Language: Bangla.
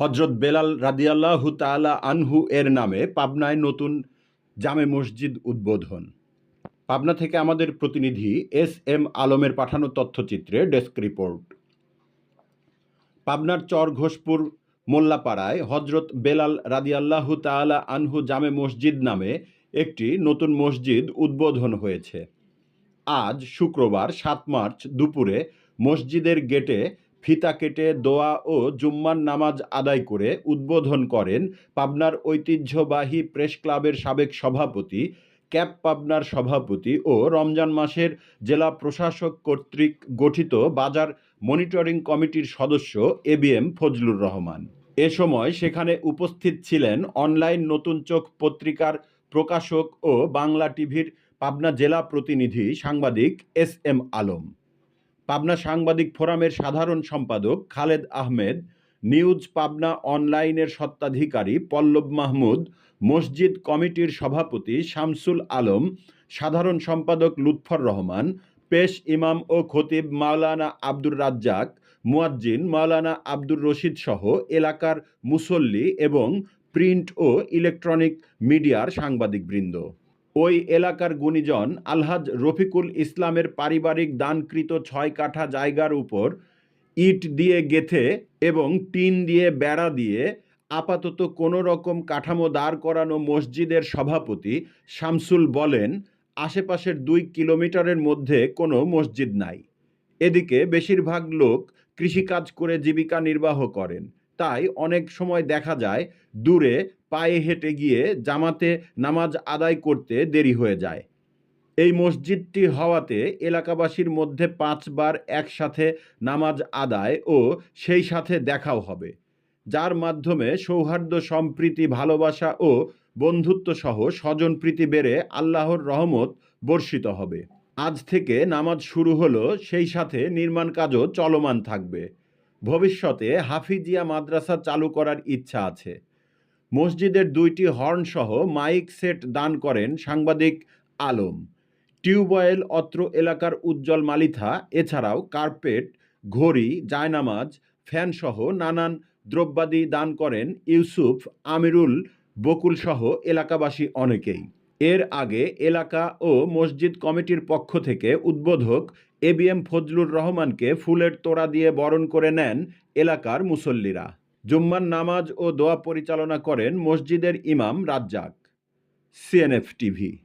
হজরত বেলাল রাদিয়াল্লাহু তাআলা আনহু এর নামে পাবনায় নতুন জামে মসজিদ উদ্বোধন। পাবনা থেকে আমাদের প্রতিনিধি এস এম আলমের পাঠানো তথ্যচিত্রে ডেস্ক রিপোর্ট। পাবনার চর ঘোষপুর মোল্লাপাড়ায় হজরত বেলাল রাদিয়াল্লাহু তাআলা আনহু জামে মসজিদ নামে একটি নতুন মসজিদ উদ্বোধন হয়েছে। আজ শুক্রবার সাত মার্চ দুপুরে মসজিদের গেটে ফিতা কেটে দোয়া ও জুম্মার নামাজ আদায় করে উদ্বোধন করেন পাবনার ঐতিহ্যবাহী প্রেস ক্লাবের সাবেক সভাপতি ক্যাপ পাবনার সভাপতি ও রমজান মাসের জেলা প্রশাসক কর্তৃক গঠিত বাজার মনিটরিং কমিটির সদস্য A B M Fazlur Rahman. এ সময় সেখানে উপস্থিত ছিলেন অনলাইন নতুন চোখ পত্রিকার প্রকাশক ও বাংলা টিভির পাবনা জেলা প্রতিনিধি সাংবাদিক এস এম আলম। পাবনা সাংবাদিক ফোরামের সাধারণ সম্পাদক খালেদ আহমেদ, নিউজ পাবনা অনলাইনের সত্ত্বাধিকারী পল্লব মাহমুদ, মসজিদ কমিটির সভাপতি শামসুল আলম, সাধারণ সম্পাদক লুৎফর রহমান, পেশ ইমাম ও খতিব মাওলানা আব্দুর রাজ্জাক, মুয়াজ্জিন মাওলানা আব্দুর রশিদ সহ এলাকার মুসল্লি এবং প্রিন্ট ও ইলেকট্রনিক মিডিয়ার সাংবাদিকবৃন্দ। ওই এলাকার গুণীজন আলহাজ রফিকুল ইসলামের পারিবারিক দানকৃত ছয় কাঠা জায়গার উপর ইট দিয়ে গেথে এবং টিন দিয়ে বেড়া দিয়ে আপাতত কোনো রকম কাঠামো দাঁড় করানো মসজিদের সভাপতি শামসুল বলেন, আশেপাশের দুই কিলোমিটারের মধ্যে কোনো মসজিদ নাই। এদিকে বেশিরভাগ লোক কৃষিকাজ করে জীবিকা নির্বাহ করেন। তাই অনেক সময় দেখা যায় দূরে পায়ে হেঁটে গিয়ে জামাতে নামাজ আদায় করতে দেরি হয়ে যায়। এই মসজিদটি হওয়াতে এলাকাবাসীর মধ্যে পাঁচবার একসাথে নামাজ আদায় ও সেই সাথে দেখাও হবে, যার মাধ্যমে সৌহার্দ্য, সম্প্রীতি, ভালোবাসা ও বন্ধুত্ব সহ স্বজনপ্রীতি বেড়ে আল্লাহর রহমত বর্ষিত হবে। আজ থেকে নামাজ শুরু হলো, সেই সাথে নির্মাণ কাজও চলমান থাকবে। ভবিষ্যতে হাফিজিয়া মাদ্রাসা চালু করার ইচ্ছা আছে। মসজিদের দুইটি হর্ন সহ মাইক সেট দান করেন সাংবাদিক আলম। টিউবওয়েল অত্র এলাকার উজ্জ্বল মালিথা, এছাড়াও কার্পেট, ঘড়ি, জায়নামাজ, ফ্যানসহ নানান দ্রব্যাদি দান করেন ইউসুফ আমিরুল বকুল সহ এলাকাবাসী অনেকেই। এর আগে এলাকা ও মসজিদ কমিটির পক্ষ থেকে উদ্বোধক এ বি এম ফজলুর রহমানকে ফুলের তোড়া দিয়ে বরণ করে নেন এলাকার মুসল্লিরা। জুম্মার নামাজ ও দোয়া পরিচালনা করেন মসজিদের ইমাম রাজ্জাক। CNF TV.